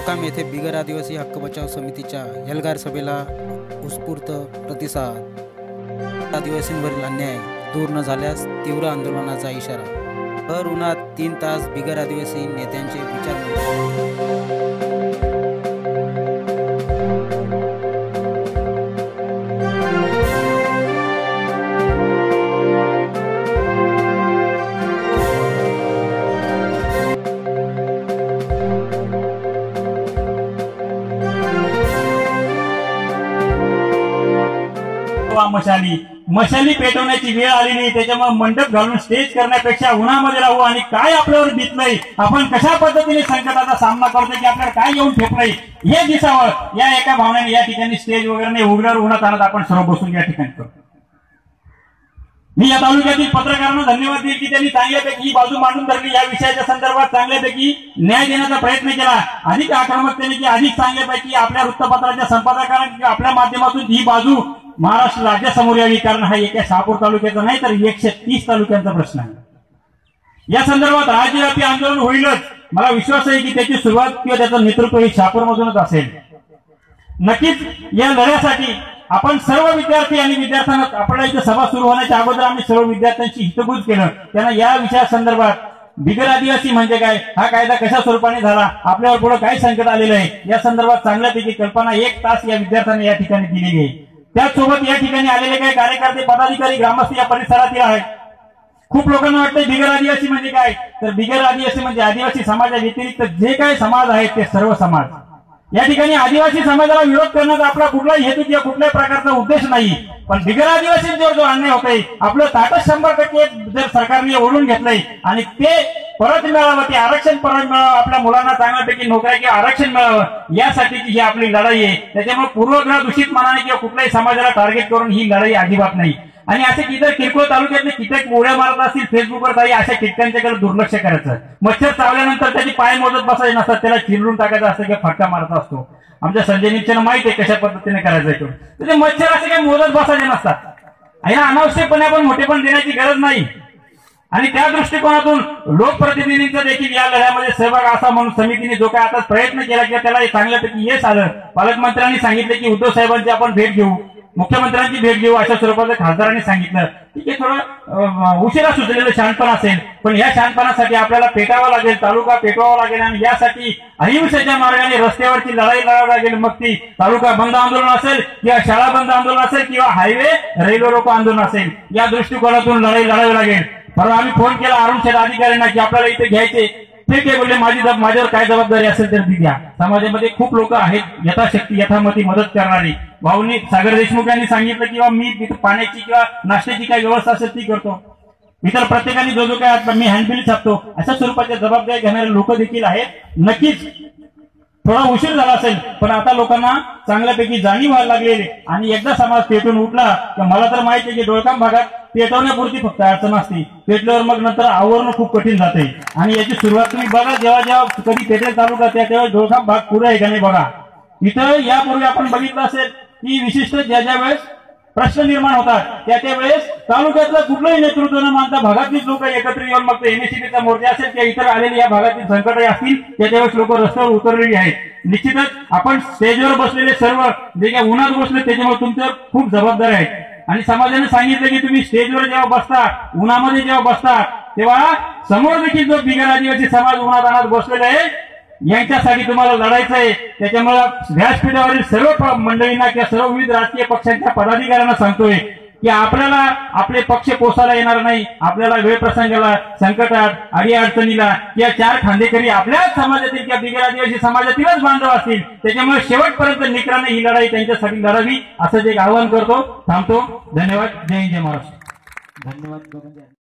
दोळकाम येथे बिगर आदिवासी हक्क बचाव समितीच्या एल्गार सभेला उत्स्फूर्त प्रतिसाद. आदिवासींवरील अन्याय दूर न झाल्यास तीव्र आंदोलनाचा इशारा. भर उन्हात तीन तास बिगर आदिवासी नेत्यांचे विचार मशाली. मशाली पेटवण्याची वेळ आली नाही त्याच्यामुळे मंडप घालून स्टेज करण्यापेक्षा उन्हामध्ये राहू आणि काय आपल्यावर नाही आपण कशा पद्धतीने संकटाचा सामना करतो की आपल्याला काय येऊन ठेपलंय हे दिसावं. या एका भावनेने या ठिकाणी स्टेज वगैरे नाही उघड्यावर उन्हात आणत आपण सर्व बसून या ठिकाणी करतो. मी या तालुक्यातील पत्रकारांना धन्यवाद देईल की त्यांनी चांगल्यापैकी ही बाजू मांडून धरली. या विषयाच्या संदर्भात चांगल्यापैकी न्याय देण्याचा प्रयत्न केला. अधिक आक्रमकतेने की अधिक चांगल्यापैकी आपल्या वृत्तपत्राच्या संपादकांना आपल्या माध्यमातून ही बाजू महाराष्ट्र राज्यासमोर यावी कारण हा एका शहापूर तालुक्याचा नाही तर एकशे तीस तालुक्यांचा प्रश्न आहे. या संदर्भात राज्यव्यापी आंदोलन होईलच. मला विश्वास आहे की त्याची सुरुवात किंवा त्याचं नेतृत्व हे शहापूरमधूनच असेल. नक्कीच या लढ्यासाठी आपण सर्व विद्यार्थी आणि विद्यार्थ्यांना आपल्या इथे सभा सुरू होण्याच्या अगोदर आम्ही सर्व विद्यार्थ्यांशी हितगुज केलं. त्यांना या विषया संदर्भात बिगर आदिवासी म्हणजे काय हा कायदा कशा स्वरूपाने झाला आपल्यावर पुढे काय संकट आलेलं आहे या संदर्भात चांगल्यापैकी कल्पना एक तास या विद्यार्थ्यांनी या ठिकाणी दिलेली आहे. त्याचसोबत या ठिकाणी आलेले काही कार्यकर्ते पदाधिकारी ग्रामस्थ या परिसरातील आहेत. खूप लोकांना वाटतं बिगर आदिवासी म्हणजे काय? तर बिगर आदिवासी म्हणजे आदिवासी समाजा व्यतिरिक्त जे काही समाज आहेत ते सर्व समाज. या ठिकाणी आदिवासी समाजाला विरोध करण्याचा आपला कुठलाही हेतू किंवा कुठल्याही प्रकारचा उद्देश नाही. पण बिगर आदिवासींच्यावर जो अन्याय होतोय आपलं ताटच शंभर टक्के जर सरकारने ओढून घेतलंय आणि ते परत मिळावं ते आरक्षण परत मिळावं आपल्या मुलांना चांगल्यापैकी नोकऱ्या किंवा आरक्षण मिळावं यासाठीची ही आपली लढाई आहे. त्याच्यामुळे पूर्वग्रह दूषित मनाने किंवा कुठल्याही समाजाला टार्गेट करून ही लढाई अजिबात नाही. आणि असे इतर किरकोळ तालुक्यातले कीटक उड्या मारत असतील फेसबुकवर काही अशा कीटकांच्याकडे दुर्लक्ष करायचं. मच्छर चावल्यानंतर त्याची पाय मोजत बसायचे नसतात त्याला चिरडून टाकायचं असतं किंवा फटका मारत असतो. आमच्या संजय निपच्यानं माहिती आहे कशा पद्धतीने करायचं आहे तो. तर ते मच्छर असे काही मोजत बसायचे नसतात. आणि अनावश्यकपणे आपण मोठेपण देण्याची गरज नाही. आणि त्या दृष्टिकोनातून लोकप्रतिनिधींचा देखील या लढ्यामध्ये सहभाग असा म्हणून समितीने जो काय आता प्रयत्न केला किंवा त्याला चांगल्यापैकी यश आलं पालकमंत्र्यांनी सांगितलं की उद्धव साहेबांची आपण भेट घेऊ मुख्यमंत्र्यांची भेट घेऊ अशा स्वरूपाचं खासदारांनी सांगितलं. ठीक आहे थोडं उशिरा सुचलेलं शहाणपण असेल पण या शहाणपणासाठी आपल्याला पेटावं लागेल तालुका पेटवावा लागेल आणि यासाठी अहिंसेच्या मार्गाने रस्त्यावरची लढाई लढावी लागेल. मग ती तालुका बंद आंदोलन असेल किंवा शाळा बंद आंदोलन असेल किंवा हायवे रेल्वे रोको आंदोलन असेल या दृष्टिकोनातून लढाई लढावी लागेल. परवा आम्ही फोन केला अरुण अधिकाऱ्यांना की आपल्याला इथे घ्यायचे. ठीक आहे बोलले माझी माझ्यावर काय जबाबदारी असेल तर ती द्या समाजामध्ये खूप लोक आहेत यथाशक्ती यथामती मदत करणारी. भाऊनी सागर देशमुख यांनी सांगितलं किंवा मी तिथं पाण्याची किंवा नाश्त्याची काय व्यवस्था असेल ती करतो. इतर प्रत्येकाने जो जो काय आता मी हँडबिल छापतो अशा स्वरूपाच्या जबाबदारी घेणारे लोक देखील आहेत. नक्कीच थोडा उशीर झाला असेल पण आता लोकांना चांगल्यापैकी जाणीव व्हायला लागलेली आणि एकदा समाज पेटून उठला तर मला तर माहिती आहे की डोळकाम भागात पेटवण्यापुरती फक्त अडचण असते. पेटल्यावर मग नंतर आवरणं खूप कठीण जाते. आणि याची सुरुवात तुम्ही बघा जेव्हा जेव्हा कधी पेटेल तालुका त्या तेव्हा डोळकाम भाग पुढे आहे का नाही बघा. इथं यापूर्वी आपण बघितलं असेल की विशिष्ट ज्या ज्या वेळेस प्रश्न निर्माण होतात. त्या त्यावेळेस तालुक्यातलं कुठलंही नेतृत्व न मानता भागातील लोक एकत्र येऊन मग एमएसीबीचा मोर्चा असेल किंवा इतर आलेले या भागातील संकट असतील त्या त्यावेळेस लोक रस्त्यावर उतरलेली आहेत. निश्चितच आपण स्टेजवर बसलेले सर्व जे काही उन्हात बसले त्याच्यामुळे तुमचं खूप जबाबदार आहे. आणि समाजाने सांगितलं की तुम्ही स्टेजवर जेव्हा बसता उन्हामध्ये जेव्हा बसता तेव्हा समोर देखील जो बिगर आदिवासी समाज उन्हात अनात बसलेला आहे यांच्यासाठी तुम्हाला लढायचं आहे त्याच्यामुळे व्यासपीठावरील सर्व मंडळींना किंवा सर्व विविध राजकीय पक्षांच्या पदाधिकाऱ्यांना सांगतोय की आपल्याला आपले पक्ष पोसायला येणार नाही. आपल्याला वेळ प्रसंगाला संकटात अडी अडचणीला या चार खांदेकरी आपल्याच समाजातील किंवा बिगर आदिवासी समाजातीलच बांधव असतील. त्याच्यामुळे शेवटपर्यंत निकराने ही लढाई त्यांच्यासाठी लढावी असं एक आवाहन करतो थांबतो. धन्यवाद. जय हिंद जय महाराष्ट्र. धन्यवाद